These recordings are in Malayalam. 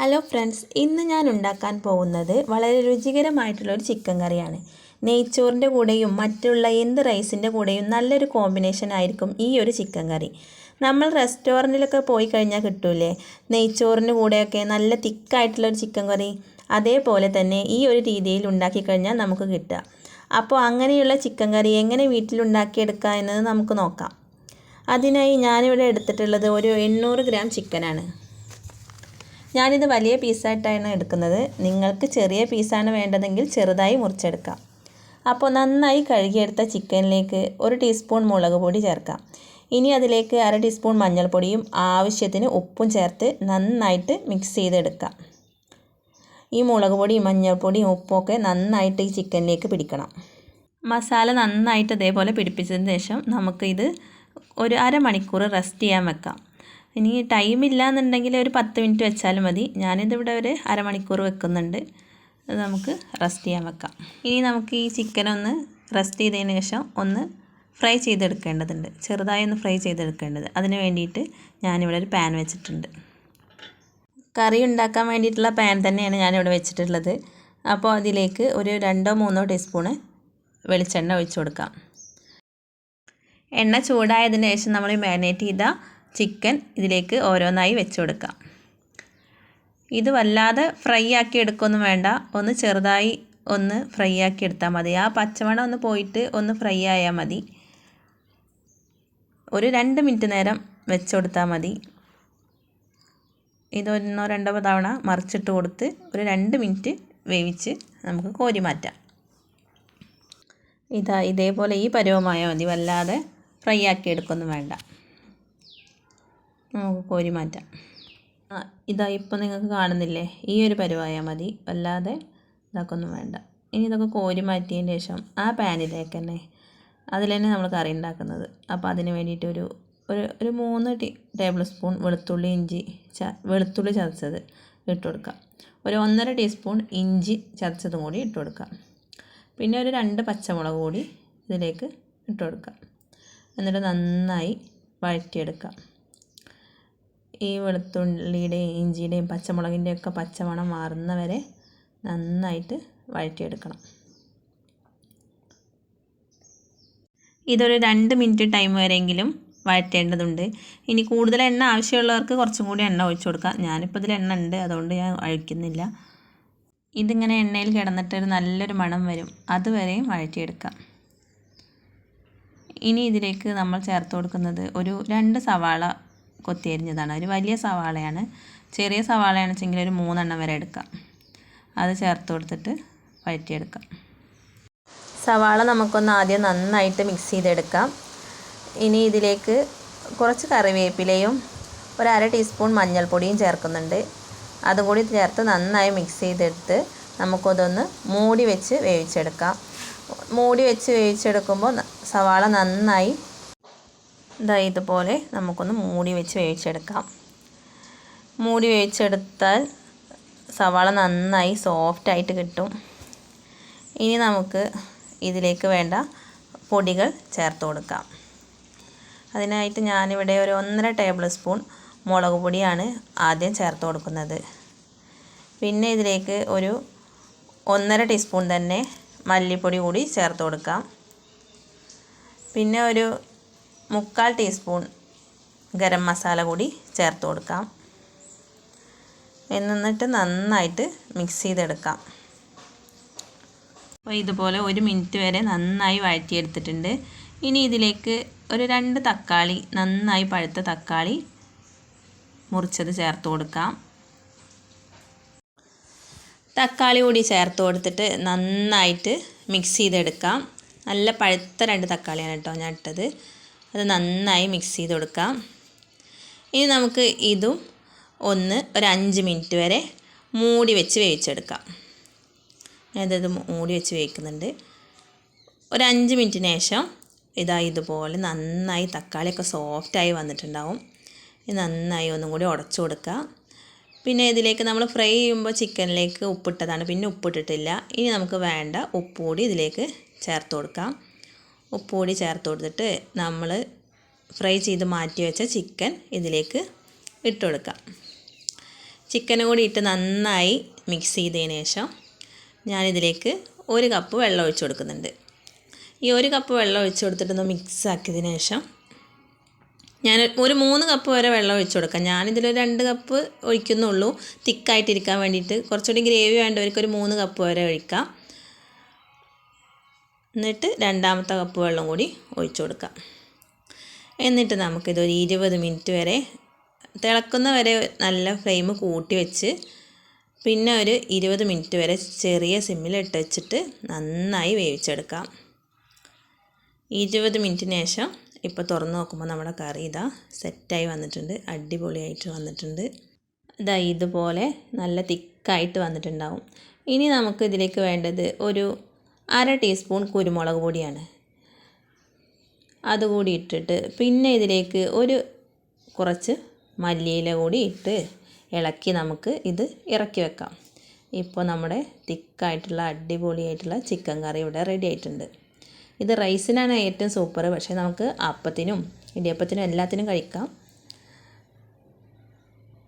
ഹലോ ഫ്രണ്ട്സ് ഇന്ന് ഞാൻ ഉണ്ടാക്കാൻ പോകുന്നത് വളരെ രുചികരമായിട്ടുള്ള ഒരു ചിക്കൻ കറിയാണ്. നെയ്ച്ചോറിന്റെ കൂടെയും മറ്റുള്ള എന്ത് റൈസിന്റെ കൂടെയും നല്ലൊരു കോമ്പിനേഷൻ ആയിരിക്കും ഈ ഒരു ചിക്കൻ കറി. നമ്മൾ റെസ്റ്റോറന്റിലൊക്കെ പോയി കഴിഞ്ഞാൽ കിട്ടൂലേ? നെയ്ച്ചോറിന്റെ കൂടെയൊക്കെ നല്ല തിക്കായിട്ടുള്ള ഒരു ചിക്കൻ കറി അതേപോലെ തന്നെ ഈ ഒരു രീതിയിൽ ഉണ്ടാക്കി കഴിഞ്ഞാൽ നമുക്ക് കിട്ടുക. അപ്പോൾ അങ്ങനെയുള്ള ചിക്കൻ കറി എങ്ങനെ വീട്ടിലുണ്ടാക്കിയെടുക്കുക എന്നത് നമുക്ക് നോക്കാം. അതിനായി ഞാനിവിടെ എടുത്തിട്ടുള്ളത് ഒരു എണ്ണൂറ് ഗ്രാം ചിക്കനാണ് ഞാനിത് വലിയ പീസായിട്ടാണ് എടുക്കുന്നത്. നിങ്ങൾക്ക് ചെറിയ പീസാണ് വേണ്ടതെങ്കിൽ ചെറുതായി മുറിച്ചെടുക്കാം. അപ്പോൾ നന്നായി കഴുകിയെടുത്ത ചിക്കനിലേക്ക് ഒരു ടീസ്പൂൺ മുളക് പൊടി ചേർക്കാം. ഇനി അതിലേക്ക് അര ടീസ്പൂൺ മഞ്ഞൾപ്പൊടിയും ആവശ്യത്തിന് ഉപ്പും ചേർത്ത് നന്നായിട്ട് മിക്സ് ചെയ്തെടുക്കാം. ഈ മുളക് പൊടിയും മഞ്ഞൾപ്പൊടിയും ഉപ്പൊക്കെ നന്നായിട്ട് ഈ ചിക്കനിലേക്ക് പിടിക്കണം. മസാല നന്നായിട്ട് ഇതേപോലെ പിടിപ്പിച്ചതിന് ശേഷം നമുക്ക് ഇത് ഒരു അരമണിക്കൂർ റെസ്റ്റ് ചെയ്യാൻ വെക്കാം. ഇനി ടൈം എന്നുണ്ടെങ്കിൽ ഒരു പത്ത് മിനിറ്റ് വെച്ചാലും മതി. ഞാനിതിവിടെ ഒരു അരമണിക്കൂർ വെക്കുന്നുണ്ട്. അത് നമുക്ക് റെസ്റ്റ് ചെയ്യാൻ വെക്കാം. ഇനി നമുക്ക് ഈ ചിക്കൻ ഒന്ന് റെസ്റ്റ് ചെയ്തതിന് ശേഷം ഒന്ന് ഫ്രൈ ചെയ്തെടുക്കേണ്ടതുണ്ട്. ചെറുതായി ഒന്ന് ഫ്രൈ ചെയ്തെടുക്കേണ്ടത്. അതിന് വേണ്ടിയിട്ട് ഞാനിവിടെ ഒരു പാൻ വെച്ചിട്ടുണ്ട്. കറി ഉണ്ടാക്കാൻ വേണ്ടിയിട്ടുള്ള പാൻ തന്നെയാണ് ഞാനിവിടെ വെച്ചിട്ടുള്ളത്. അപ്പോൾ അതിലേക്ക് ഒരു രണ്ടോ മൂന്നോ ടീസ്പൂണ് വെളിച്ചെണ്ണ ഒഴിച്ചു കൊടുക്കാം. എണ്ണ ചൂടായതിന് ശേഷം നമ്മൾ മാരിനേറ്റ് ചെയ്ത ചിക്കൻ ഇതിലേക്ക് ഓരോന്നായി വെച്ച് കൊടുക്കാം. ഇത് വല്ലാതെ ഫ്രൈ ആക്കി എടുക്കൊന്നും വേണ്ട. ഒന്ന് ചെറുതായി ഒന്ന് ഫ്രൈ ആക്കി എടുത്താൽ മതി. ആ പച്ചമണം ഒന്ന് പോയിട്ട് ഒന്ന് ഫ്രൈ ആയാൽ മതി. ഒരു രണ്ട് മിനിറ്റ് നേരം വെച്ച് കൊടുത്താൽ മതി. ഇതൊന്നോ രണ്ടോ തവണ മറിച്ചിട്ട് കൊടുത്ത് ഒരു രണ്ട് മിനിറ്റ് വേവിച്ച് നമുക്ക് കോരി മാറ്റാം. ഇതാ ഇതേപോലെ ഈ പരുവമായ മതി. വല്ലാതെ ഫ്രൈ ആക്കി എടുക്കൊന്നും വേണ്ട. നമുക്ക് കോരി മാറ്റാം. ഇതാ ഇപ്പോൾ നിങ്ങൾക്ക് കാണുന്നില്ലേ? ഈ ഒരു പരുവായാൽ മതി. അല്ലാതെ ഇതാക്കൊന്നും വേണ്ട. ഇനി ഇതൊക്കെ കോരി മാറ്റിയതിന് ശേഷം ആ പാനിലേക്ക് തന്നെ അതിൽ തന്നെ നമ്മൾ കറി ഉണ്ടാക്കുന്നത്. അപ്പോൾ അതിന് വേണ്ടിയിട്ട് ഒരു ഒരു ഒരു മൂന്ന് ടേബിൾ സ്പൂൺ വെളുത്തുള്ളി ഇഞ്ചി ച വെളുത്തുള്ളി ചതച്ചത് ഇട്ട് കൊടുക്കാം. ഒരു ഒന്നര ടീസ്പൂൺ ഇഞ്ചി ചതച്ചതും കൂടി ഇട്ട് കൊടുക്കാം. പിന്നെ ഒരു രണ്ട് പച്ചമുളക് കൂടി ഇതിലേക്ക് ഇട്ട് കൊടുക്കാം. എന്നിട്ട് നന്നായി വഴറ്റിയെടുക്കാം. ഈ വെളുത്തുള്ളിയുടെയും ഇഞ്ചിയുടെയും പച്ചമുളകിന്റെയും ഒക്കെ പച്ചമണം മാറുന്ന വരെ നന്നായിട്ട് വഴറ്റിയെടുക്കണം. ഇതൊരു രണ്ട് മിനിറ്റ് ടൈം വരെയെങ്കിലും വഴറ്റേണ്ടതുണ്ട്. ഇനി കൂടുതൽ എണ്ണ ആവശ്യമുള്ളവർക്ക് കുറച്ചും കൂടി എണ്ണ ഒഴിച്ചു കൊടുക്കാം. ഞാനിപ്പോൾ ഇതിൽ എണ്ണ ഉണ്ട് അതുകൊണ്ട് ഞാൻ ഒഴിക്കുന്നില്ല. ഇതിങ്ങനെ എണ്ണയിൽ കിടന്നിട്ട് ഒരു നല്ലൊരു മണം വരും. അതുവരെയും വഴറ്റിയെടുക്കാം. ഇനി ഇതിലേക്ക് നമ്മൾ ചേർത്ത് കൊടുക്കുന്നത് ഒരു രണ്ട് സവാള കൊത്തിയരിഞ്ഞതാണ്. ഒരു വലിയ സവാളയാണ്. ചെറിയ സവാളയാണ് വെച്ചെങ്കിൽ ഒരു മൂന്നെണ്ണം വരെ എടുക്കാം. അത് ചേർത്ത് കൊടുത്തിട്ട് വഴറ്റിയെടുക്കാം. സവാള നമുക്കൊന്ന് ആദ്യം നന്നായിട്ട് മിക്സ് ചെയ്തെടുക്കാം. ഇനി ഇതിലേക്ക് കുറച്ച് കറിവേപ്പിലയും ഒരു അര ടീസ്പൂൺ മഞ്ഞൾപ്പൊടിയും ചേർക്കുന്നുണ്ട്. അതും കൂടി ചേർത്ത് നന്നായി മിക്സ് ചെയ്തെടുത്ത് നമുക്കതൊന്ന് മൂടി വെച്ച് വേവിച്ചെടുക്കാം. മൂടി വെച്ച് വേവിച്ചെടുക്കുമ്പോൾ സവാള നന്നായി ഇതാ ഇതുപോലെ നമുക്കൊന്ന് മൂടി വെച്ച് വേവിച്ചെടുക്കാം. മൂടി വേവിച്ചെടുത്താൽ സവാള നന്നായി സോഫ്റ്റായിട്ട് കിട്ടും. ഇനി നമുക്ക് ഇതിലേക്ക് വേണ്ട പൊടികൾ ചേർത്ത് കൊടുക്കാം. അതിനായിട്ട് ഞാനിവിടെ ഒരു ഒന്നര ടേബിൾ സ്പൂൺ മുളക് പൊടിയാണ് ആദ്യം ചേർത്ത് കൊടുക്കുന്നത്. പിന്നെ ഇതിലേക്ക് ഒരു ഒന്നര ടീസ്പൂൺ തന്നെ മല്ലിപ്പൊടി കൂടി ചേർത്ത് കൊടുക്കാം. പിന്നെ ഒരു മുക്കാൽ ടീസ്പൂൺ ഗരം മസാല കൂടി ചേർത്ത് കൊടുക്കാം. എന്നിട്ട് നന്നായിട്ട് മിക്സ് ചെയ്തെടുക്കാം. അപ്പോൾ ഇതുപോലെ ഒരു മിനിറ്റ് വരെ നന്നായി വഴറ്റിയെടുത്തിട്ടുണ്ട്. ഇനി ഇതിലേക്ക് ഒരു രണ്ട് തക്കാളി നന്നായി പഴുത്ത തക്കാളി മുറിച്ചത് ചേർത്ത് കൊടുക്കാം. തക്കാളി കൂടി ചേർത്ത് കൊടുത്തിട്ട് നന്നായിട്ട് മിക്സ് ചെയ്തെടുക്കാം. നല്ല പഴുത്ത രണ്ട് തക്കാളിയാണ് കേട്ടോ ഞാൻ ഇട്ടത്. അത് നന്നായി മിക്സ് ചെയ്ത് കൊടുക്കാം ഇനി നമുക്ക് ഇതും ഒന്ന് ഒരു അഞ്ച് മിനിറ്റ് വരെ മൂടി വെച്ച് വേവിച്ചെടുക്കാം. ഞാനിത് മൂടി വെച്ച് വേവിക്കുന്നുണ്ട്. ഒരു അഞ്ച് മിനിറ്റിന് ശേഷം ഇതാ ഇതുപോലെ നന്നായി തക്കാളിയൊക്കെ സോഫ്റ്റായി വന്നിട്ടുണ്ടാവും. ഇത് നന്നായി ഒന്നും കൂടി ഉടച്ചു കൊടുക്കുക. പിന്നെ ഇതിലേക്ക് നമ്മൾ ഫ്രൈ ചെയ്യുമ്പോൾ ചിക്കനിലേക്ക് ഉപ്പിട്ടതാണ്. പിന്നെ ഉപ്പിട്ടിട്ടില്ല. ഇനി നമുക്ക് വേണ്ട ഉപ്പ് കൂടി ഇതിലേക്ക് ചേർത്ത് കൊടുക്കാം. ഉപ്പ് കൂടി ചേർത്ത് കൊടുത്തിട്ട് നമ്മൾ ഫ്രൈ ചെയ്ത് മാറ്റി വെച്ച ചിക്കൻ ഇതിലേക്ക് ഇട്ട് കൊടുക്കാം. ചിക്കനും കൂടി ഇട്ട് നന്നായി മിക്സ് ചെയ്തതിന് ശേഷം ഞാനിതിലേക്ക് ഒരു കപ്പ് വെള്ളം ഒഴിച്ച് കൊടുക്കുന്നുണ്ട്. ഈ ഒരു കപ്പ് വെള്ളം ഒഴിച്ച് കൊടുത്തിട്ടൊന്ന് മിക്സ് ആക്കിയതിന് ശേഷം ഞാൻ ഒരു മൂന്ന് കപ്പ് വരെ വെള്ളം ഒഴിച്ച് കൊടുക്കാം. ഞാനിതിൽ രണ്ട് കപ്പ് ഒഴിക്കുന്നുള്ളൂ. തിക്കായിട്ടിരിക്കാൻ വേണ്ടിയിട്ട് കുറച്ചുകൂടി ഗ്രേവി വേണ്ടവർക്ക് ഒരു മൂന്ന് കപ്പ് വരെ ഒഴിക്കാം. എന്നിട്ട് രണ്ടാമത്തെ കപ്പ് വെള്ളം കൂടി ഒഴിച്ചു കൊടുക്കാം. എന്നിട്ട് നമുക്കിതൊരു ഇരുപത് മിനിറ്റ് വരെ തിളക്കുന്ന വരെ നല്ല ഫ്ലെയിം കൂട്ടി വെച്ച് പിന്നെ ഒരു ഇരുപത് മിനിറ്റ് വരെ ചെറിയ സിമ്മിൽ ഇട്ട് വെച്ചിട്ട് നന്നായി വേവിച്ചെടുക്കാം. ഇരുപത് മിനിറ്റിന് ശേഷം ഇപ്പോൾ തുറന്ന് നോക്കുമ്പോൾ നമ്മുടെ കറി ഇതാ സെറ്റായി വന്നിട്ടുണ്ട് അടിപൊളിയായിട്ട് വന്നിട്ടുണ്ട്. ഇതാ ഇതുപോലെ നല്ല തിക്കായിട്ട് വന്നിട്ടുണ്ടാവും. ഇനി നമുക്ക് ഇതിലേക്ക് വേണ്ടത് ഒരു അര ടീസ്പൂൺ കുരുമുളക് പൊടിയാണ്. അതുകൂടി ഇട്ടിട്ട് പിന്നെ ഇതിലേക്ക് ഒരു കുറച്ച് മല്ലിയില കൂടി ഇട്ട് ഇളക്കി നമുക്ക് ഇത് ഇറക്കി വെക്കാം. ഇപ്പോൾ നമ്മുടെ തിക്കായിട്ടുള്ള അടിപൊളിയായിട്ടുള്ള ചിക്കൻ കറി ഇവിടെ റെഡി ആയിട്ടുണ്ട്. ഇത് റൈസിനാണ് ഏറ്റവും സൂപ്പർ പക്ഷേ നമുക്ക് അപ്പത്തിനും ഇടിയപ്പത്തിനും എല്ലാത്തിനും കഴിക്കാം.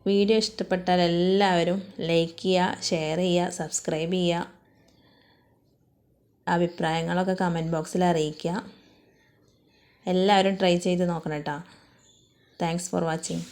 വീഡിയോ ഇഷ്ടപ്പെട്ടാൽ എല്ലാവരും ലൈക്ക് ചെയ്യുക ഷെയർ ചെയ്യുക സബ്സ്ക്രൈബ് ചെയ്യുക. അഭിപ്രായങ്ങളൊക്കെ കമന്റ് ബോക്സിൽ അറിയിക്കുക. എല്ലാവരും ട്രൈ ചെയ്ത് നോക്കണം കേട്ടോ. Thanks for watching